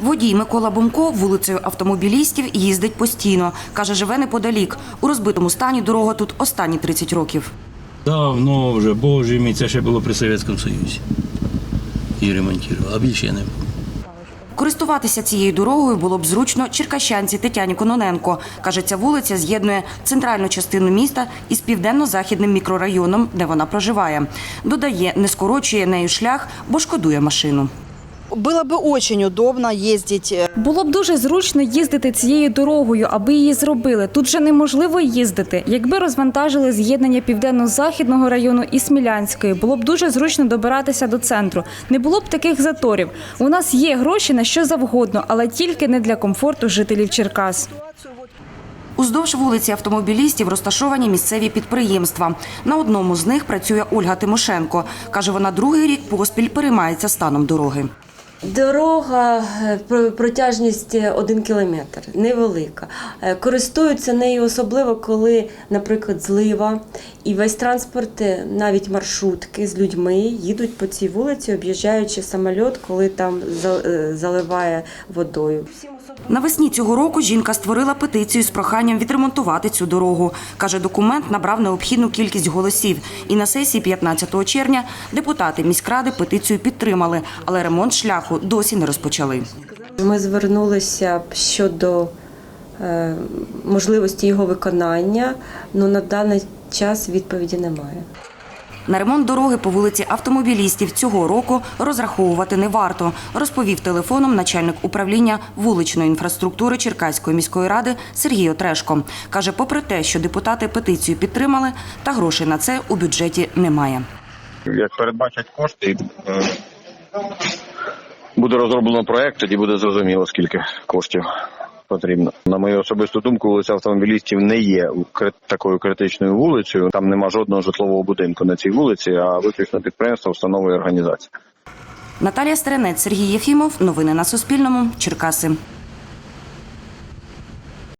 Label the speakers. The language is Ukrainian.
Speaker 1: Водій Микола Бомко вулицею автомобілістів їздить постійно. Каже, живе неподалік. У розбитому стані дорога тут останні 30 років.
Speaker 2: Давно вже, боже мій, це ще було при Совєтському Союзі. І ремонтували, а більше я не був.
Speaker 1: Користуватися цією дорогою було б зручно черкащанці Тетяні Кононенко. Каже, ця вулиця з'єднує центральну частину міста із південно-західним мікрорайоном, де вона проживає. Додає, не скорочує нею шлях, бо шкодує машину.
Speaker 3: Было бы очень удобно ездить э,
Speaker 4: Було б дуже зручно їздити цією дорогою, аби її зробили. Тут же неможливо їздити. Якби розвантажили з'єднання південно-західного району і Смілянської, було б дуже зручно добиратися до центру. Не було б таких заторів. У нас є гроші на що завгодно, але тільки не для комфорту жителів Черкас.
Speaker 1: Уздовж вулиці автомобілістів розташовані місцеві підприємства. На одному з них працює Ольга Тимошенко. Каже, вона другий рік поспіль переймається станом дороги.
Speaker 5: Дорога е, про- протяжність е, один кілометр, невелика. Е, Користуються нею особливо, коли, наприклад, злива, і весь транспорт, навіть маршрутки з людьми їдуть по цій вулиці, об'їжджаючи самоліт, коли там заливає водою.
Speaker 1: Навесні цього року жінка створила петицію з проханням відремонтувати цю дорогу. Каже, документ набрав необхідну кількість голосів. І на сесії 15 червня депутати міськради петицію підтримали, але ремонт шляху досі не розпочали.
Speaker 5: Ми звернулися щодо е, можливості його виконання, але на даний час відповіді немає.
Speaker 1: На ремонт дороги по вулиці автомобілістів цього року розраховувати не варто, розповів телефоном начальник управління вуличної інфраструктури Черкаської міської ради Сергій Отрешко. Каже, попри те, що депутати петицію підтримали, та грошей на це у бюджеті немає.
Speaker 6: як передбачать кошти, е, буде розроблено проект, тоді буде зрозуміло, скільки коштів потрібно. На мою особисту думку, вулиця автомобілістів не є такою критичною вулицею. Там нема жодного житлового будинку на цій вулиці, а виключно підприємство, установи і організація.
Speaker 1: Наталія Стеренець, Сергій Єфімов. Новини на Суспільному. Черкаси.